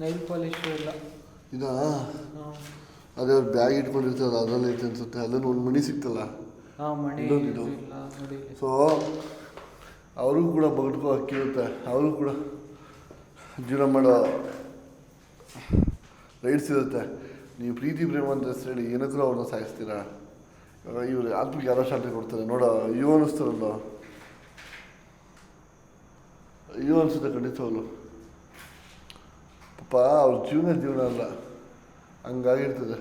Nail polish ಇಲ್ಲ ಇದಾ? ಅದೇ ಅವ್ರು ಬ್ಯಾಗ್ ಇಟ್ಕೊಂಡಿರ್ತಾರಲ್ಲ ಅದರಲ್ಲಿ ಐತೆ ಅನ್ಸುತ್ತೆ. ಅದನ್ನು ಒಂದು ಮಣಿ ಸಿಕ್ತಲ್ಲ? ಹಾಂ ಮಣಿ ಇದೊಂದು ಇದು. ಇದು. ಇಲ್ಲ ಸೊ ಅವ್ರಿಗೂ ಕೂಡ ಬಗ್ಡ್ಕೋ ಅಕ್ಕಿ ಇರುತ್ತೆ ಅವ್ರಿಗೂ ಕೂಡ ಜೀವನ ಮಾಡೋ ರೈಟ್ಸ್ ಇರುತ್ತೆ. ನೀವು ಪ್ರೀತಿ ಪ್ರೇಮ ಅಂತ ಹೆಸರು ಹೇಳಿ ಏನಾದರೂ ಅವ್ರನ್ನ ಸಾಯಿಸ್ತೀರಾ? ಇವ್ರು ಆತ್ಮಕ್ಕೆ ಯಾರೋ ಶಾಂತಿ ಕೊಡ್ತಾರೆ. ನೋಡೋ ಅಯ್ಯೋ ಅನ್ನಿಸ್ತಾರಲ್ಲ ಅಯ್ಯೋ ಅನಿಸುತ್ತೆ ಖಂಡಿತವಲ್ಲ ಪಾಪ ಅವ್ರ ಜೀವನ ಜೀವನ ಅಲ್ಲ. ಹಂಗಾಗಿರ್ತದೆ.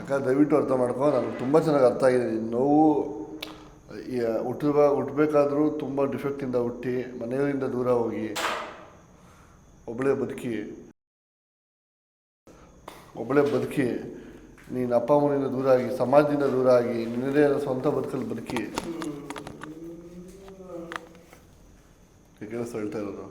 ಅಕ್ಕ, ದಯವಿಟ್ಟು ಅರ್ಥ ಮಾಡ್ಕೊ ನನಗೆ ತುಂಬ ಚೆನ್ನಾಗಿ ಅರ್ಥ ಆಗಿದೆ. ನೋವು, ಈ ಹುಟ್ಟಬ ಹುಟ್ಟಬೇಕಾದ್ರೂ ತುಂಬ ಡಿಫೆಕ್ಟಿಂದ ಹುಟ್ಟಿ ಮನೆಯವರಿಂದ ದೂರ ಹೋಗಿ ಒಬ್ಬಳೇ ಬದುಕಿ ಒಬ್ಬಳೇ ಬದುಕಿ, ನೀನು ಅಪ್ಪ, ಅಮ್ಮನಿಂದ ದೂರ ಆಗಿ, ಸಮಾಜದಿಂದ ದೂರ ಆಗಿ, ನಿನ್ನದೇ ಸ್ವಂತ ಬದುಕಲ್ಲಿ ಬದುಕಿ ಕೇಳಿಸ್ತಾ ಹೇಳ್ತಾ ಇರೋದು?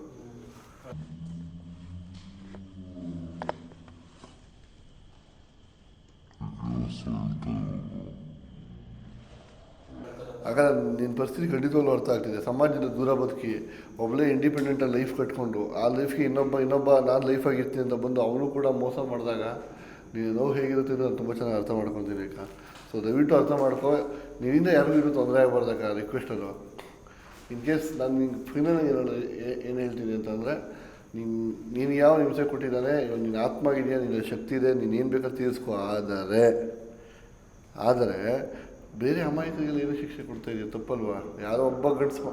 ಹಾಗಾದ್ರೆ ನಿನ್ನ ಪರಿಸ್ಥಿತಿ ಖಂಡಿತವಾಗ್ಲೂ ಅರ್ಥ ಆಗ್ತಿದೆ. ಸಮಾಜದಿಂದ ದೂರ ಬದುಕಿ ಒಬ್ಬಳೇ ಇಂಡಿಪೆಂಡೆಂಟಾಗಿ ಲೈಫ್ ಕಟ್ಕೊಂಡು, ಆ ಲೈಫ್ಗೆ ಇನ್ನೊಬ್ಬ ಇನ್ನೊಬ್ಬ ನಾನು ಲೈಫ್ ಆಗಿರ್ತೀನಿ ಅಂತ ಬಂದು ಅವನು ಕೂಡ ಮೋಸ ಮಾಡಿದಾಗ ನೀನು ನೋವು ಹೇಗಿರುತ್ತೆ ಅಂತ ತುಂಬ ಚೆನ್ನಾಗಿ ಅರ್ಥ ಮಾಡ್ಕೊತೀನಿ ಅಕ್ಕ ಸೊ ದಯವಿಟ್ಟು ಅರ್ಥ ಮಾಡ್ಕೊ. ನಿನ್ನಿಂದ ಯಾರಿಗೂ ಇರೋ ತೊಂದರೆ ಆಗಬಾರ್ದಕ್ಕ ರಿಕ್ವೆಸ್ಟ್ ಅದು ಇನ್ ಕೇಸ್ ನಾನು ನಿಂಗೆ ಫೈನಲ್ ಏನು ಏನು ಹೇಳ್ತೀನಿ ಅಂತಂದರೆ ನೀನು ನೀನು ಯಾವ ಹಿಂಸೆ ಕೊಟ್ಟಿದ್ದಾನೆ, ಇವಾಗ ನಿನ್ನ ಆತ್ಮ ಇದೆಯಾ ನಿನ್ನ ಶಕ್ತಿ ಇದೆ, ನೀನು ಏನು ಬೇಕಾದ್ರೆ ತೀರಿಸ್ಕೊ. ಆದರೆ ಆದರೆ, ಬೇರೆ ಅಮಾಯಕರಿಗೆ ಏನು ಶಿಕ್ಷೆ ಕೊಡ್ತಾ ಇದೆಯಾ, ತಪ್ಪಲ್ವಾ? ಯಾರೋ ಒಬ್ಬ ಗಡ್ಸ್ಕೊ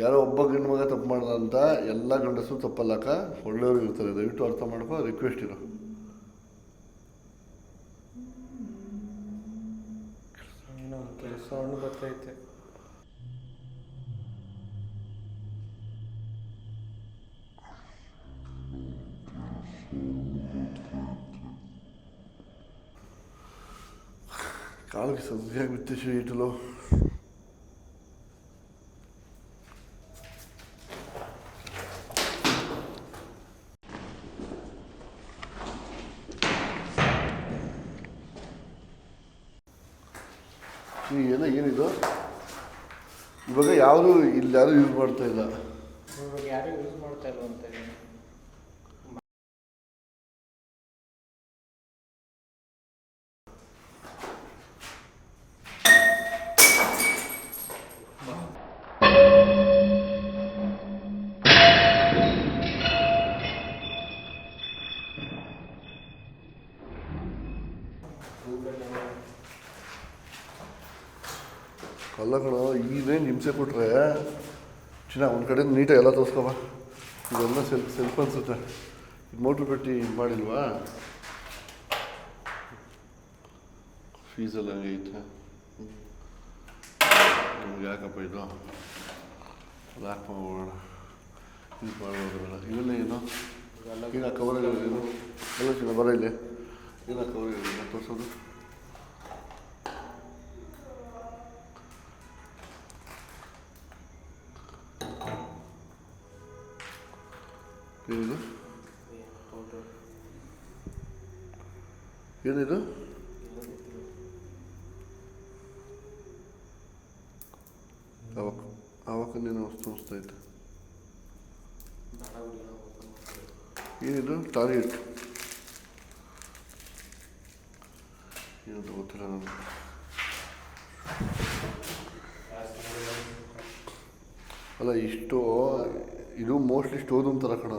ಯಾರೋ ಒಬ್ಬ ಗಂಡು ಮಗ ತಪ್ಪು ಮಾಡ್ದಂತ ಎಲ್ಲ ಗಂಡಸರು ತಪ್ಪಲ್ಲಕ್ಕ? ಒಳ್ಳೆಯವರು ಇರ್ತಾರೆ, ದಯವಿಟ್ಟು ಅರ್ಥ ಮಾಡ್ಕೊ ರಿಕ್ವೆಸ್ಟ್ ಇರೋ. ಕಾಲಕ್ಕೆ ಬರ್ತೈತೆ. ಕಾಲಿಗೆ ಸರಿಯಾಗಿ ಬಿತ್ತೆ ಶೀಟಲು ಈ ಎಲ್ಲ ಏನಿದು ಇವಾಗ ಯಾರು ಇಲ್ಲಿ ಯಾರು ಯೂಸ್ ಮಾಡ್ತಾ ಕಣೋ ಈಗೇನು ಹಿಂಸೆ ಕೊಟ್ಟರೆ ಚಿನ್ನ ಒಂದು ಕಡೆ ನೀಟಾಗಿ ಎಲ್ಲ ತೋರಿಸ್ಕೊಬ. ಇದೆಲ್ಲ ಸೆಲ್ ಸೆಲ್ಫ್ ಅನ್ಸುತ್ತೆ ಮೋಟ್ರ್ ಪೆಟ್ಟಿ ಇದು ಮಾಡಿಲ್ವಾ ಫೀಸೆಲ್ಲ ಹಂಗೆ ಐತೆ. ನಮ್ಗೆ ಯಾಕಪ್ಪ ಇದು? ಲಾಕ್ ಮಾಡೋಣ ಇದು ಮಾಡೋದಲ್ಲ ಇವೆಲ್ಲ ಏನು? ಏನು ಕವರ್ ಏನು? ಎಲ್ಲ ಚಿನ್ನ ಬರ ಇಲ್ಲಿ. ಏನು ಕವರ್ ತೋರಿಸೋದು? ಏನಿದು? ಏನಿದು? ಅವಾಗ ಅವಕ್ಕೇನೋ ವಸ್ತು ಅನಿಸ್ತಾ ಐತೆ ಏನಿದು? ಟಾರ್ಗೆಟ್ ಏನಂತ ಗೊತ್ತಿಲ್ಲ ನನಗೆ ಅಲ್ಲ ಇಷ್ಟು ಇದು ಮೋಸ್ಟ್ಲಿ ಸ್ಟೋರ್ ರೂಮ್ ಥರ ಕಣ.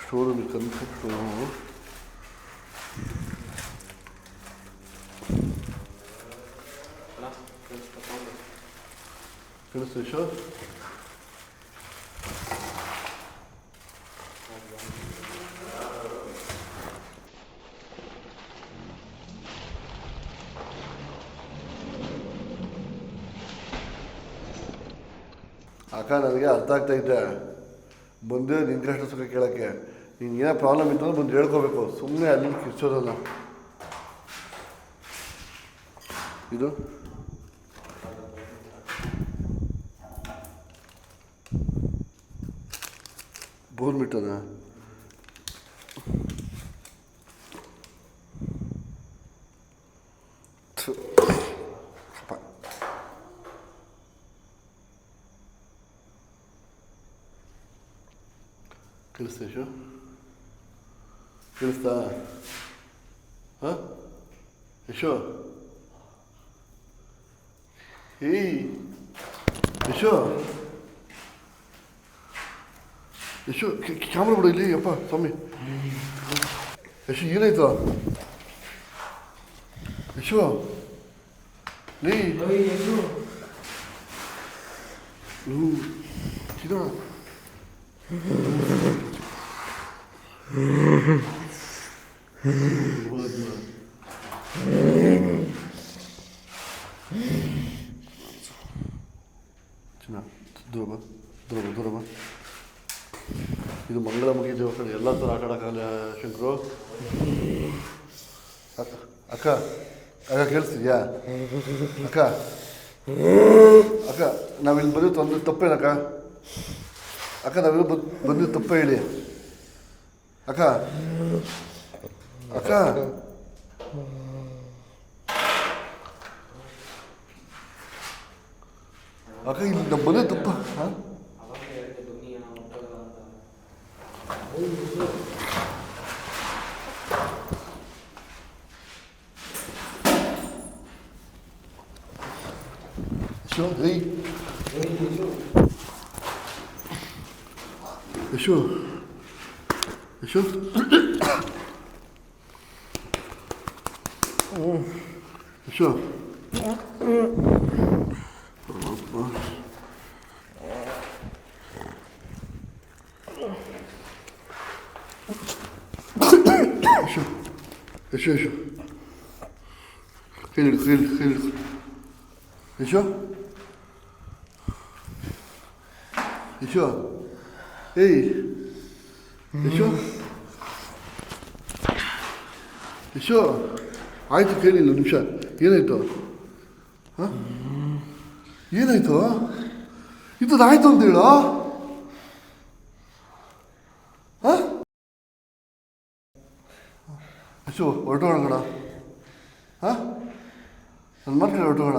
Store room concept store. Room ಕೇಳಿಸ್ತು shore ಅಕ್ಕ, ನನಗೆ ಅರ್ಥ ಆಗ್ತಾ ಬಂದೆ ನಿನ್ನ ಕಷ್ಟ ಸುಖ ಕೇಳೋಕ್ಕೆ. ನಿನ್ಗೆ ಏನೋ ಪ್ರಾಬ್ಲಮ್ ಇತ್ತು ಅಂದ್ರೆ ಬಂದು ಹೇಳ್ಕೋಬೇಕು. ಸುಮ್ಮನೆ ಅಲ್ಲಿ ಕಿರ್ಚೋದಲ್ಲ. ಇದು? ಬೋರ್ ಮಿಟ್ಟದ ಕೇಳಿಸ್ತಾ ಯಶು ಕೇಳಿಸ್ತಾ ಹಾಂ ಯಶು ಏಯ್ ಯಶು ಯಶು ಕ್ಯಾಮ್ರಾ ಬಿಡು ಇಲ್ಲಿ ಅಪ್ಪ ಸ್ವಾಮಿ ಯಶು ಏನಾಯ್ತು ಯಶು ಲೇ ಲೂ ಚಿನ್ನ ಚಿನ್ನ ದೂರ ಬಾ ದೂರ ಬಾ ದೂರ ಬಾ ಇದು ಮಂಗಳಮುಖಿ ದೇವಸ್ಥಾನ ಎಲ್ಲ ಥರ ಆಟ ಆಡೋಕ್ಕಾಗಲ್ಲ ಶಂಕರು. ಅಕ್ಕ ಅಕ್ಕ ಅಕ್ಕ ಕೇಳಿಸ್ತಿದ್ಯಾ? ಅಕ್ಕ ಅಕ್ಕ, ನಾವಿಲ್ಲಿ ಬಂದಿದ್ದು ಒಂದು ತಪ್ಪೇನಕ್ಕ? ಅಕ್ಕ, ನಾವಿಲ್ಲಿ ಬಂದು ಬಂದಿದ್ದು ತಪ್ಪೇ ಹೇಳಿ. ಅಕ್ಕ ಅಕ್ಕ ಅಕ್ಕ ಇಲ್ಲಿ ನಾವು ಬಂದಿದ್ದು ತಪ್ಪ ಹಾಂ ಯಶೋ ಏಯ್ ಯಶೋ ಯಶೋ ಯಶೋ ಯಶೋ ಯಶೋ ಯಶೋ ಹೇಳಿ ಹೇಳಿ ಹೇಳಿ ಯಶೋ ಯಶೋ ಏಯ್ ಯಶೋ ಯಶೋ ಆಯಿತು ಕೇಳಿಲ್ಲ ನಿಮಿಷ ಏನಾಯ್ತು ಹಾಂ ಏನಾಯ್ತು ಇದು ಆಯ್ತು ಅಂತ ಹೇಳೋ ಹಾಂ ಯಶೋ ಹೊರಟೋಣ ಕಣ. ಹಾಂ? ನನ್ನ ಮಾತು ಕೇಳಿ ಹೊರಟೋಣ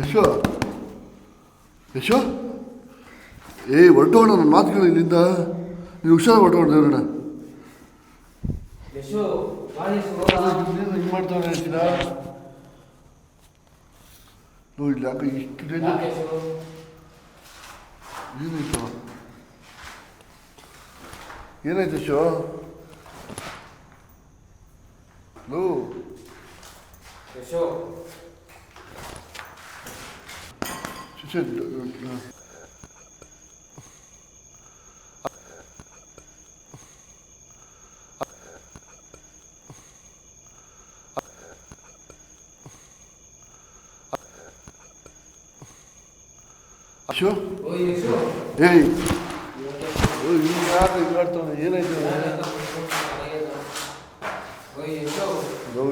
ಯಶೋ ಯಶೋ. ಏ ಹೊರಟೋಣ ನನ್ನ ಮಾತು ಕೇಳಿ ಇಲ್ಲಿಂದ. ನೀವು ಹುಷಾರು ಹೊರಟೋಣ ದೇವ್ರಣ್ಣ ಹಿಂಗೆ ಮಾಡ್ತಾವೆ ಹೇಳ್ತೀರಾ? ನೋಡಿ ಯಾಕೆ ಇಷ್ಟು ಏನಾಯ್ತು? ಏನಾಯ್ತು ಯಶೋ? ಲೋ ಯಶು ಶಿಷ್ಯ ಅಶೋ ಓ ಯಶು ಏಯ್ ಓ ಇವ್ನು ಯಾಕೆ ಹಿಂಗೆ ಆಡ್ತಾನೆ ಏನಾಯ್ತು ಓ ಯಶು ಲೋ,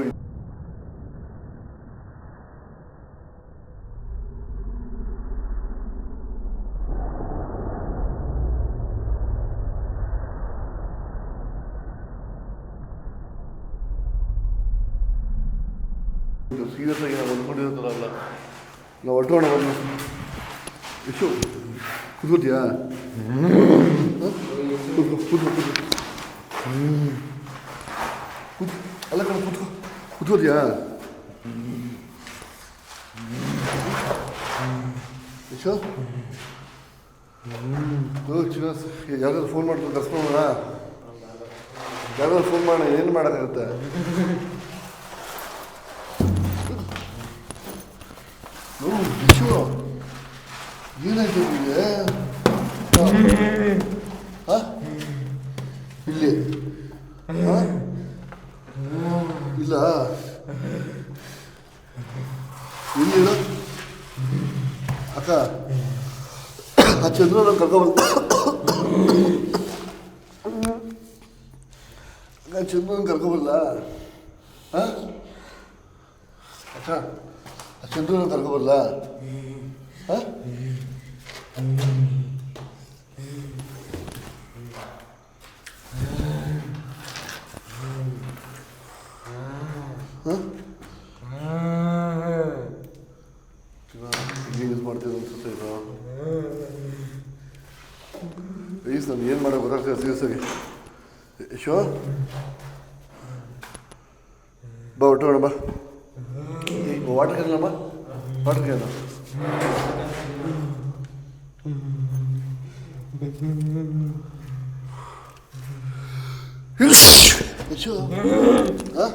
ಸೀರಿಯಸ್ ಆಗಿ ನಾವು ಅಂದ್ಕೊಂಡಿರೋದಲ್ಲ ನಾವು ಹೊರಟೋಣ ಬಂದು ಎಷ್ಟು ಕುತ್ಕೋತೀಯಾ ಕೂತ್ಕೋ ಕೂತ್ಕೋ ಕೂತ್ಕೋ ಕೂತ್ ಅಲ್ಲ ಕಣ ಕೂತ್ಕೋ ಕೂತ್ಕೋತೀಯಾ ಯಶೋ ಓ ಚಿನ್ನ ಯಾವ್ದಾದ್ರು ಫೋನ್ ಮಾಡಿದ್ರು ಕರ್ಸ್ಕೊಂಡ ಯಾವ್ದಾದ್ರು ಫೋನ್ ಮಾಡೋಣ ಏನು ಮಾಡೋಕ್ಕಾಗುತ್ತೆ ಹ್ಞೂ ಯಶು ಏನಾಯ್ತು ನಿಮಗೆ ಹಾಂ ಇಲ್ಲಿ ಹಾಂ ಇಲ್ಲ ಎಲ್ಲಿಲ್ಲ ಅಕ್ಕ ಆ ಚಂದ್ರನ ಕರ್ಕೊಬಂದು ಅಕ್ಕ ಚಂದ್ರನ ಕರ್ಕೊಬಲ್ಲ ಹಾಂ ಅಕ್ಕ ಆ ಚಂದ್ರನ ಕರ್ಕೊಬಲ್ಲ ಹಾಂ ಯೂಸ್ ಮಾಡ್ತೀವಿ ಅನ್ಸುತ್ತೆ ಇದು ಪ್ಲೀಸ್ ನಮ್ಗೆ ಏನು ಮಾಡೋ ಗೊತ್ತಾಗ್ತದೆ ಸೀರಿಯಸ್ ಆಗಿ ಯಶೋ ಬಾ ಹೊಟ್ಟೋಣ ಬಾ ವಾಟರ್ ಕ್ಯಾನ್ ಬಾ ವಾಟರ್ ಕ್ಯಾನ್ ಯಶೋ ಹಾಂ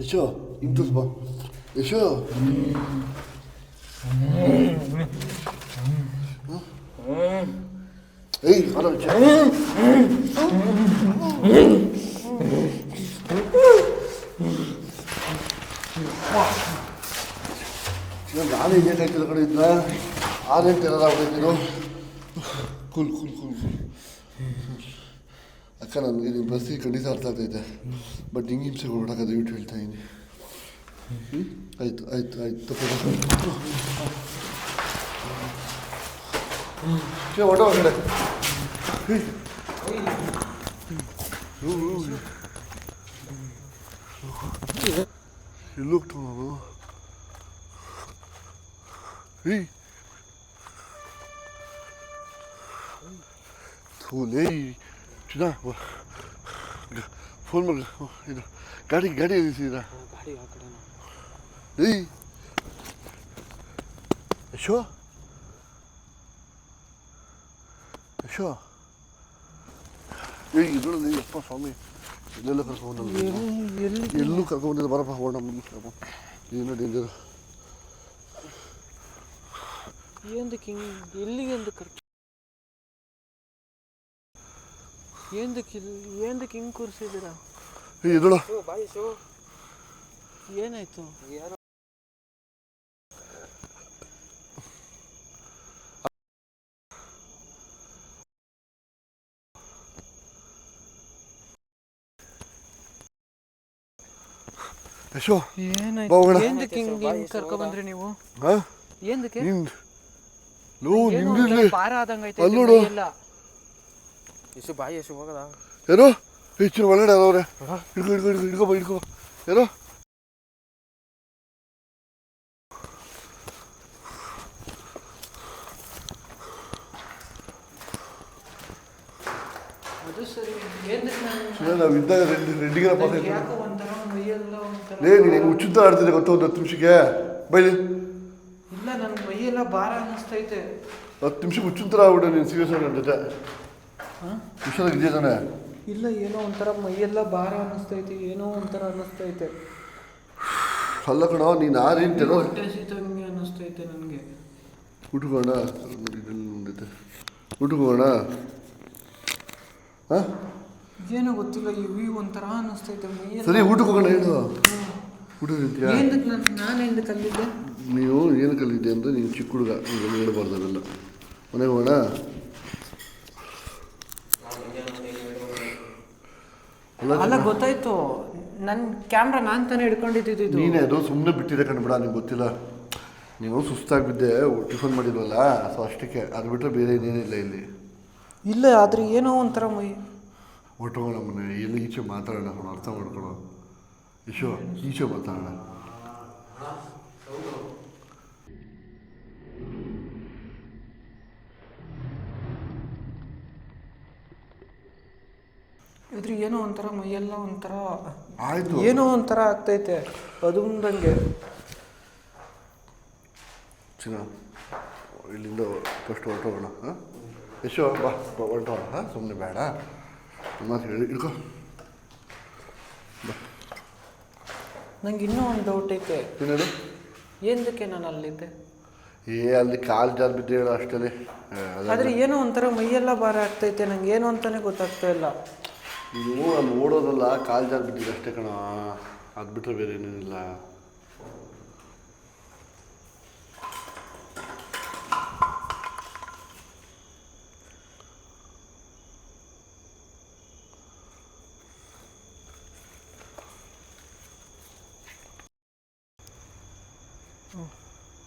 ಯಶೋ ಹಿಂಗೆ ತೋರ್ಸ್ ಬಾ ಯಶೋ ಏಯ್ ಬರೋ ನಾನು ಹಿಂಗೆ ಕಾಯ್ತಿಲ್ಲ ಕಡೆ ಇದ್ನ ಆರು ಗಂಟೆ ಕುಲ್ ಕುಲ್ ಕೂಲ್ ಕೂಲ್. ಅಕ್ಕ ನನಗೆ ನಿಮ್ಮ ಪರಿಸ್ಥಿತಿ ಖಂಡಿತ ಅರ್ಥ ಆಗ್ತೈತೆ ಬಟ್ ಹಿಂಗೆ ಹಿಂಸೆ ಕೊಡ್ಬೇಡಕ್ಕ ದಯವಿಟ್ಟು ಹೇಳ್ತಾ ಇದ್ದೀನಿ. ಹ್ಞೂ ಆಯ್ತು ಆಯ್ತು ಆಯ್ತು ತಪ್ಪು. ಹೊಟ್ಟೆ ಹೊರಗಡೆ ಎಲ್ಲಿ ಹೋಗ್ತಾವ ನಾವು ಏಯ್ ಥೂಲೇ ಚಿನ್ನ ಫೋನ್ ಮಾಡಿ ಇದು ಗಾಡಿ ಗಾಡಿ ನಿಲ್ಸಿದ್ದೀರಾ ಗಾಡಿ ಆ ಕಡೆನಾ ಏಯ್ ಯಶೋ ಯಶೋ ಏಯ್ ಇದರಲ್ಲಿ ಅಪ್ಪ ಸ್ವಾಮಿ ಇಲ್ಲೆಲ್ಲ ಕರ್ಕೊಂಡು ಎಲ್ಲೂ ಕರ್ಕೊಂಡು ಬರಪ್ಪ ಓಡ ಏನೋ ಡೇಂಜರ್ ಏನದಕ್ಕೆ ಹಿಂಗೆ ಎಲ್ಲಿಗೆ ಎಂದು ಕರ್ಕ ಏನದಕ್ಕೆ ಏನದಕ್ಕೆ ಹಿಂಗೆ ಕೂರಿಸಿದ್ದೀರಾ? ಏನಾಯ್ತು? ಯಶೋ ಏನಾಯ್ತು? ಹೋಗೋಣ. ಏನ್ದಕ್ಕೆ ನೀವು? ಲೋ ಏನೋ ನಿಂದಿರ್ಲಿ. ಒಂಥರ ಭಾರ ಆದಂಗೈತೆ ಹೋಗದ? ಏನೋ? ಹೆಚ್ಚಿನ ಒಳಗಡೆ ಅದವ್ರೆ. ಹಿಡ್ಕೊ ಹಿಡ್ಕೊ ಹಿಡ್ಕೊ ಹಿಡ್ಕೊ ಬಾ ಏನೋ? ಅದು ನಾನು- ಇದ್ದಾಗ ರೆಡ್ಡಿ ರೆಡ್ಡಿಗಿರ ಲೇ ನೀನು ಹೆಂಗೆ ಉಚ್ಚುತ್ತ ಆಡ್ತಿದ್ದೆ ಗೊತ್ತಾ ಒಂದು ಹತ್ತು ನಿಮಿಷಕ್ಕೆ. ಬೈಲಿ. ಇಲ್ಲ ನನ್ನ ಮೈಯೆಲ್ಲ ಭಾರ ಅನ್ನಿಸ್ತೈತೆ. ಹತ್ತು ನಿಮಿಷಕ್ಕೆ ಉಚ್ಚುತ್ತರ ಆಗ್ಬಿಟ್ಟು ನೀನು ಸೀರಿಯಸ್ ನನ್ನ ಜೊತೆ. ಹಾಂ? ಇದೆಯಾ ತಾನೆ? ಇಲ್ಲ ಏನೋ ಒಂಥರ ಮೈಯೆಲ್ಲ ಭಾರ ಅನ್ನಿಸ್ತೈತೆ ಏನೋ ಒಂಥರ ಅನ್ನಿಸ್ತೈತೆ. ಅಲ್ಲ ಕಣ ನೀನು ಆ ರೀತಿ ಹೊಟ್ಟೆ ಸೀತಂಗೆ ಅನ್ನಿಸ್ತೈತೆ ನನಗೆ. ಉಟ್ಕೋಣ. ಮುಂದೈತೆ ಉಟ್ಕೋಣ. ಹಾಂ? ಏನೋ ಗೊತ್ತಿಲ್ಲ ಈ ಒಂಥರ ಅನ್ನಿಸ್ತೈತೆ ಮೈಯೆಲ್ಲ ಸರಿ ಊಟಕ್ಕೆ ಹೋಗೋಣ ಹೇಳು. ಏನಕ್ಕೆ ನಾನು ನೀವು ಏನು ಕಲಿತಿದ್ದೆ ಅಂದರೆ ನೀನು ಚಿಕ್ಕ ಹುಡುಗ ನೀವು ಹೇಳ್ಬಾರ್ದು ಅದೆಲ್ಲ ಮನೆಗೆ ಹೋಗೋಣ? ಅಲ್ಲ ಗೊತ್ತಾಯ್ತು. ನನ್ನ ಕ್ಯಾಮ್ರಾ ನಾನು ತಾನೇ ಹಿಡ್ಕೊಂಡಿದ್ದು ನೀನೇ ಅದು ಸುಮ್ಮನೆ ಬಿಟ್ಟಿದೆ ಕಣ್ಬಿಡ ನಿಮ್ಗೆ ಗೊತ್ತಿಲ್ಲ. ನೀವು ಸುಸ್ತಾಗಿಬಿದ್ದೆ ಟಿಫನ್ ಮಾಡಿದ್ವಲ್ಲ ಸೊ ಅಷ್ಟಕ್ಕೆ. ಅದು ಬಿಟ್ಟರೆ ಬೇರೆ ಏನೇನಿಲ್ಲ ಇಲ್ಲಿ. ಇಲ್ಲ ಆದ್ರೆ ಏನೋ ಒಂಥರ ಮೈ ಹೊಟ್ಟೋಗೋಣ ಮನೆ ಎಲ್ಲಿ ಈಚೆ ಮಾತಾಡೋಣ ಅರ್ಥ ಮಾಡ್ಕೊಳ್ಳೋ ಯಶೋ ಈಶೋ ಮಾತಾಡೋಣ ಇದ್ರ ಏನೋ ಒಂಥರ ಮೈಯೆಲ್ಲ ಒಂಥರ ಆಯ್ತು. ಏನೋ ಒಂಥರ ಆಗ್ತೈತೆ ಅದೊಂದಂಗೆ ಚಿನ್ನ ಇಲ್ಲಿಂದ ಫಸ್ಟ್ ಹೊರಟೋಗೋಣ ಹಾಂ? ಯಶೋ ಬಾ ಬಾ ಹೊರಟೋಣ ಹಾಂ? ಸುಮ್ಮನೆ ಬೇಡ. ಮಾತು ಹೇಳಿ ಇಡ್ಕೊ ನಂಗೆ ಇನ್ನೂ ಒಂದು ಡೌಟ್ ಐತೆ. ಏನು ಏನಕ್ಕೆ ನಾನು ಅಲ್ಲಿದ್ದೆ? ಏ ಅಲ್ಲಿ ಕಾಲು ಜಾರ್ ಬಿದ್ದೆ ಹೇಳು ಅಷ್ಟೇ ಆದರೆ ಏನೋ ಒಂಥರ ಮೈಯೆಲ್ಲ ಭಾರ ಆಗ್ತೈತೆ ನಂಗೆ ಏನು ಅಂತಾನೆ ಗೊತ್ತಾಗ್ತಾ ಇಲ್ಲ. ನೀವು ಅಲ್ಲಿ ಓಡೋದಲ್ಲ ಕಾಲು ಜಾರ್ ಬಿದ್ದಿದೆ ಅಷ್ಟೇ ಕಣ. ಅದು ಬಿಟ್ಟರೆ ಬೇರೆ ಏನೇನಿಲ್ಲ.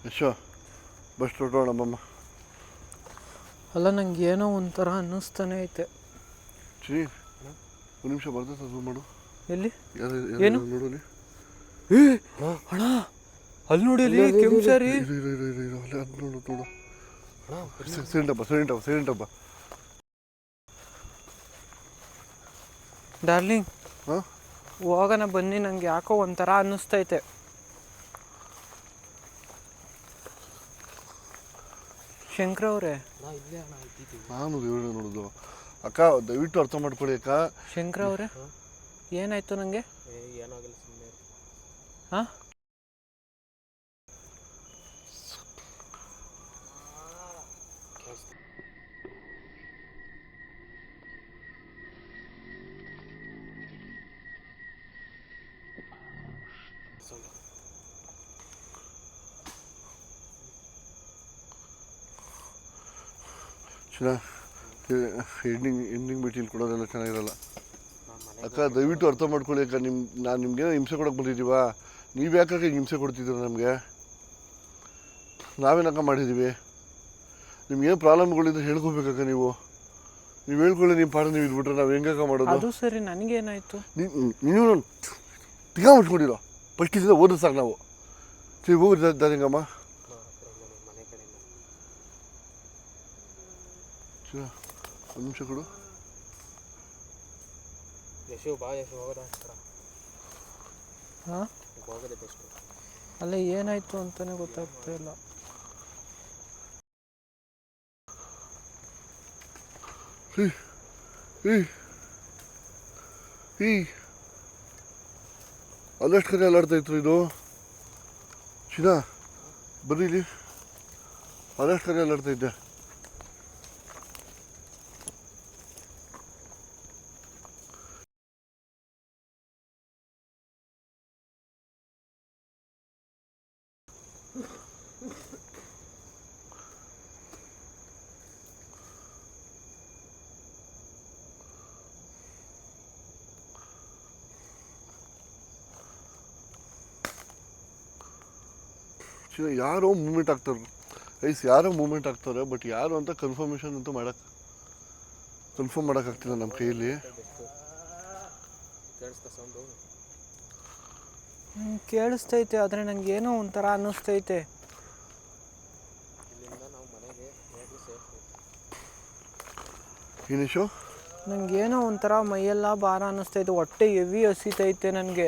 ಯಶೋ ಬಸ್ ಬಮ್ಮ. ಅಲ್ಲ ನಂಗೆ ಏನೋ ಒಂಥರ ಅನ್ನಿಸ್ತಾನೆ ಐತೆ. ಶ್ರೀ ಒಂದು ನಿಮಿಷ ಬರ್ತೈತೆ ಅದು ಮಾಡು. ಎಲ್ಲಿ? ಏನು? ನೋಡು ಅಲ್ಲಿ. ಅಣ್ಣ ಅಲ್ಲಿ ನೋಡಿ ಅಲ್ಲಿ ಕೆಂಪು ಸಾರಿ. ಅಲ್ಲಿ ಅದು ನೋಡು ನೋಡು. ಸೈಲೆಂಟಪ್ಪ ಸೈಲೆಂಟಪ್ಪ ಸೈಲೆಂಟಪ್ಪ ಡಾರ್ಲಿಂಗ್ ಹಾಂ? ಹೋಗೋಣ ಬನ್ನಿ ನಂಗೆ ಯಾಕೋ ಒಂಥರ ಅನ್ನಿಸ್ತೈತೆ. ಶಂಕರ ಅವರೇ ನಾನು ದೇವ್ರನ್ನ ನೋಡೋದು. ಅಕ್ಕ ದಯವಿಟ್ಟು ಅರ್ಥ ಮಾಡ್ಕೊಳ್ಳಿ ಅಕ್ಕ. ಶಂಕರ ಅವರೇ ಏನಾಯ್ತು ನನಗೆ ಹಾಂ? ಎಂಡಿಂಗ್ ಎಂಡಿಂಗ್ ಮೀಟಿಂಗ್ ಕೊಡೋದೆಲ್ಲ ಚೆನ್ನಾಗಿರಲ್ಲ. ಅಕ್ಕ ದಯವಿಟ್ಟು ಅರ್ಥ ಮಾಡ್ಕೊಳ್ಳಿ ಅಕ್ಕ ನಿಮ್ಮ ನಾನು ನಿಮ್ಗೇನೋ ಹಿಂಸೆ ಕೊಡೋಕೆ ಬಂದಿದ್ದೀವಾ? ನೀವು ಯಾಕೆ ಹಿಂಸೆ ಕೊಡ್ತಿದ್ದೀರ ನಮಗೆ? ನಾವೇನಕ್ಕ ಮಾಡಿದ್ದೀವಿ ನಿಮ್ಗೇನು ಪ್ರಾಬ್ಲಮ್ಗಳಿದ್ರೆ ಹೇಳ್ಕೋಬೇಕಕ್ಕ ನೀವು. ನೀವು ಹೇಳ್ಕೊಳ್ಳಿ ನಿಮ್ಮ ಪಾಠ ನೀವು ಇದ್ಬಿಟ್ರೆ ನಾವು ಹೆಂಗಕ್ಕ ಮಾಡೋದು? ಅದು ಸರಿ ನನಗೇನಾಯಿತು? ನೀವು ನೀನು ತಿಗ ಮುಚ್ಕೊಂಡಿರೋ. ಫಸ್ಟ್ ಸರ್ ಓದಿದ್ ಸಾಕು ನಾವು. ಸರಿ ಹೋಗಿ ದಾರಿಂಗಮ್ಮ ಒಂದು ನಿಮಿಷ ಕೊಡು. ಯಶು ಬಾ ಯಶು ಹೋಗೋದ ಹಾಂ? ಹೋಗೋದೇ ಬೆಸ್ಟ್ ಅಲ್ಲ ಏನಾಯ್ತು ಅಂತಾನೆ ಗೊತ್ತಾಗ್ತಾ ಇಲ್ಲ. ಈ ಅಲ್ಲೆಷ್ಟು ಕರೆ ಅಲ್ಲಾಡ್ತಾ ಇತ್ತು ಇದು ಚಿನ್ನ ಬರೀಲಿ ಅಲ್ಲಷ್ಟು ಕರೆ ಅಲ್ಲಾಡ್ತಾ ಇದ್ದೆ. ಚಿನ್ನ ಯಾರೋ ಮೂಮೆಂಟ್ ಆಗ್ತಾರೆ. ಐಸ್ ಯಾರೋ ಮೂಮೆಂಟ್ ಆಗ್ತಾರೆ ಬಟ್ ಯಾರು ಅಂತ ಕನ್ಫರ್ಮೇಷನ್ ಅಂತೂ ಮಾಡಕ್ ಕನ್ಫರ್ಮ್ ಮಾಡೋಕ್ಕಾಗ್ತಿಲ್ಲ ನಮ್ಮ ಕೈಯಲ್ಲಿ. ಕೇಳಿಸ್ತೈತೆ ಆದರೆ ನಂಗೆ ಏನೋ ಒಂಥರ ಅನ್ನಿಸ್ತೈತೆ. ನಂಗೇನೋ ಒಂಥರ ಮೈಯೆಲ್ಲ ಭಾರ ಅನ್ನಿಸ್ತೈತೆ ಹೊಟ್ಟೆ ಹೆವಿ ಹಸಿತೈತೆ ನನಗೆ.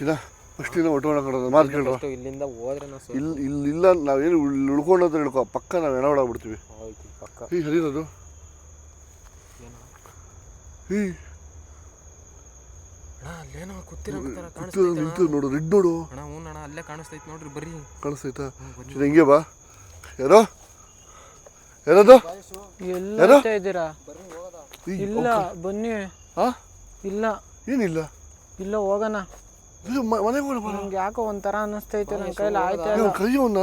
ಚಿನ್ನ ಫಸ್ಟ್ ಇಂದ ಮಾತು ಕೇಳ್ರ? ಅಷ್ಟು ಇಲ್ಲಿಂದ ಹೋದ್ರೆ ನಾವು ಸೇಫ್ ಇಲ್ಲಿ ಇಲ್ಲ ನಾವೇನು ಇಲ್ಲಿ ಉಳ್ಕೊಂಡಂತ ಹೇಳ್ಕೊ ಪಕ್ಕ ನಾವು ಎಣ ಹೊಡಾಗ್ಬಿಡ್ತೀವಿ ಹೋಯ್ತು ಪಕ್ಕ. ಈ ಹರಿಯೋದು ಈ ಅಣ್ಣ ಅಲ್ಲೇನೋ ಕೂತಿರೋ ಥರ ನಿಂತು ಕಾಣಿಸ್ತೈತೆ ನಿಂತು ನೋಡು ರೆಡ್ ನೋಡು. ಅಣ್ಣ ಹ್ಞೂ ಅಣ್ಣ ಅಲ್ಲೇ ಕಾಣಿಸ್ತೈತೆ ನೋಡ್ರಿ ಬರ್ರಿ. ಕಾಣಿಸ್ತೈತಾ? ಚಿನ್ನ ಹಿಂಗೆ ಬಾ. ಯಾರೋ? ಯಾರದು? ಎಲ್ಲ ಯಾರು? ಹೋಗ್ತಾ ಇದ್ದೀರಾ? ಇಲ್ಲ ಬನ್ನಿ. ಹಾ ಇಲ್ಲ. ಏನಿಲ್ಲ? ಇಲ್ಲ ಹೋಗೋಣ. ಮನೆಗೆ ಹೋಗೋಣ ಬಾ ನಂಗೆ ಯಾಕೋ ಒಂಥರ ಅನ್ನಿಸ್ತೈತೆ ನನ್ನ ಕೈಲಿ ಆಯ್ತಾ ಕರಿಯೋಣ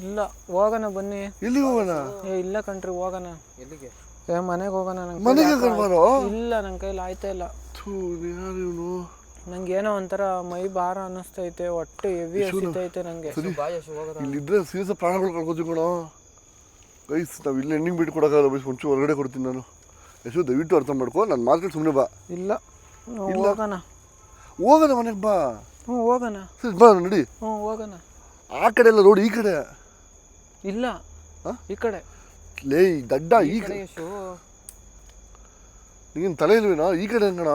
ಇಲ್ಲ ಹೋಗೋಣ ಬನ್ನಿ. ಎಲ್ಲಿಗೆ ಹೋಗೋಣ? ಏ ಇಲ್ಲ ಕಣ್ರಿ ಹೋಗೋಣ. ಎಲ್ಲಿಗೆ? ಏ ಮನೆಗೆ ಹೋಗೋಣ ನಂಗೆ ಮನೆಗೆ ಕರ್ಬಾರೋ ಇಲ್ಲ. ನನ್ನ ಕೈಲಿ ಆಯ್ತಾ ಇಲ್ಲ. ಥೂ ಯಾರು ಇವನು? ನಂಗೆ ಏನೋ ಒಂಥರ ಮೈ ಭಾರ ಅನ್ನಿಸ್ತೈತೆ ಹೊಟ್ಟೆ ಹೆವಿ ಹಸಿತೈತೆ ನಂಗೆ. ಇಲ್ಲಿದ್ರೆ ಸೀರಿಯಸ್ ಪ್ರಾಣಗಳು ಕಳ್ಕೊತೀವಿ ಕಣೋ. ಗೈಸ್ ನಾವು ಇಲ್ಲಿ ಎಂಡಿಂಗ್ ಬಿಟ್ಟು ಕೊಡೋಕ್ಕಾಗಲ್ಲ ಬೈಸ್ ಒಂಚೂರು ಹೊರಗಡೆ ಕೊಡ್ತೀನಿ ನಾನು. ಯಶು ದಯವಿಟ್ಟು ಅರ್ಥ ಮಾಡ್ಕೊ ನನ್ನ ಮಾರ್ಕೆಟ್ ಸುಮ್ಮನೆ ಬಾ. ಇಲ್ಲ ಇಲ್ಲ. ಹೋಗೋಣ. ಹೋಗೋಣ ಮನೆಗೆ ಬಾ. ಹ್ಞೂ ಹೋಗೋಣ. ಸರಿ ಬಾ ನಡಿ. ಹ್ಞೂ ಹೋಗೋಣ. ಆ ಕಡೆ ಎಲ್ಲ ರೋಡ್ ಈ ಕಡೆ. ಇಲ್ಲ. ಆ? ಈ ಕಡೆ. ಲೇ ಈ ದಡ್ಡ ಈ ಕಡೆ ಕಡೆ ಯಶು. ತಲೆ ಇಲ್ವೇನಾ? ಈ ಕಡೆ ಕಣ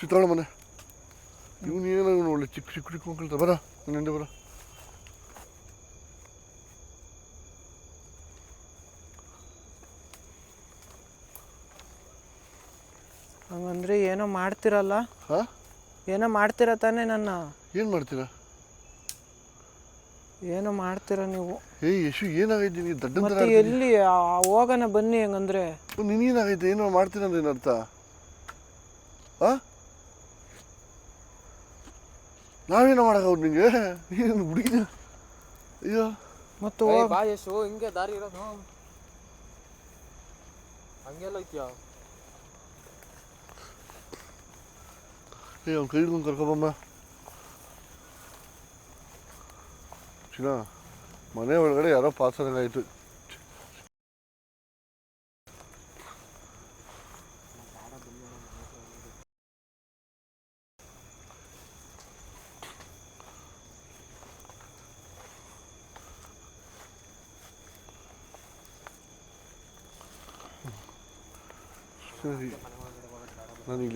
ಚಿತ್ರಣ ಮನೆ. ಇವನು ಏನೋ ಇವನು ಒಳ್ಳೆ ಚಿಕ್ಕ ಚಿಕ್ಕ ಚಿಕ್ಕ ಮಕ್ಕಳು ಬರ ನಿಂದೆ ಬರ ಹಂಗಂದ್ರೆ ಏನೋ ಮಾಡ್ತಿರಲ್ಲ? ಹಾಂ? ಏನೋ ಮಾಡ್ತೀರ ತಾನೇ ನನ್ನ? ಏನು ಮಾಡ್ತೀರಾ? ಏನೋ ಮಾಡ್ತೀರ ನೀವು? ಏಯ್ ಯಶು ಏನಾಗೈತೆ? ಮತ್ತೆ ಎಲ್ಲಿ? ಆ, ಹೋಗೋಣ ಬನ್ನಿ ಹೆಂಗಂದ್ರೆ. ನಿನಗೇನಾಗೈತೆ ಏನೋ ಮಾಡ್ತೀರ ಅಂದ್ರೆ ಏನರ್ಥ ಆ? ನಾವೇನೋ ಅವ್ರು ನಿಂಗೆ? ನೀನು ಹುಡುಗಿ ಅಯ್ಯೋ. ಮತ್ತೆ ಹೋಗ್. ಬಾ ಯಶು ಹಿಂಗೆ ದಾರಿ ಇರೋದು. ಹಂಗೆಲ್ಲ ಐತ್ಯಾ ಏ ಅವ್ನು ಕೈ ಹಿಡ್ಕೊಂಡು ಕರ್ಕೊಬಮ್ಮ. ಚಿನ್ನ ಮನೆ ಒಳಗಡೆ ಯಾರೋ ಪಾಸ್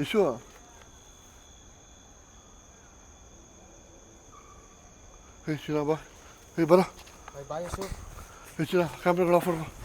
ಯಶು ಏ ಶಿರಾ ಬಾ ಏ ಬರ ಏಯ್,